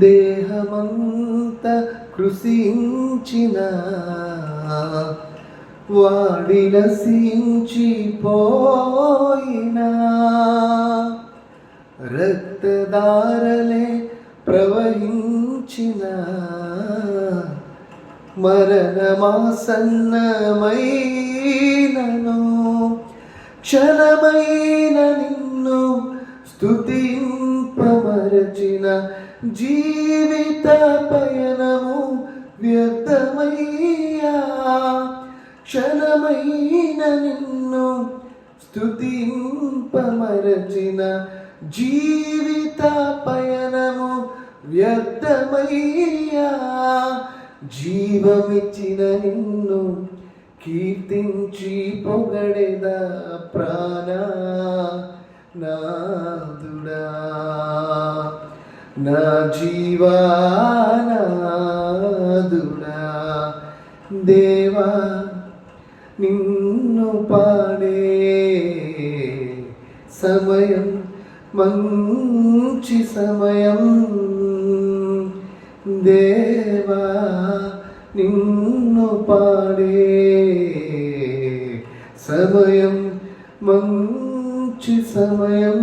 దేహమంత కృషించిన వాడి నశించిపోయినా రక్తదారలే ప్రవహించిన మరణమాసన్నమైనను క్షణమైన నిన్ను స్తుతింపమరచిన జీవిత పయనము వ్యర్థమయ్యా. క్షణమైన నిన్ను స్థుతింపమరచిన జీవిత పయనము వ్యర్థమయ్యా. జీవమిచ్చిన నిన్ను కీర్తించి పొగడేదా. నాదుడా నా జీవానాదుడా దేవా నిన్ను పాడే సమయం మంచి సమయం. దేవా నిన్ను పాడే సమయం మంచి సమయం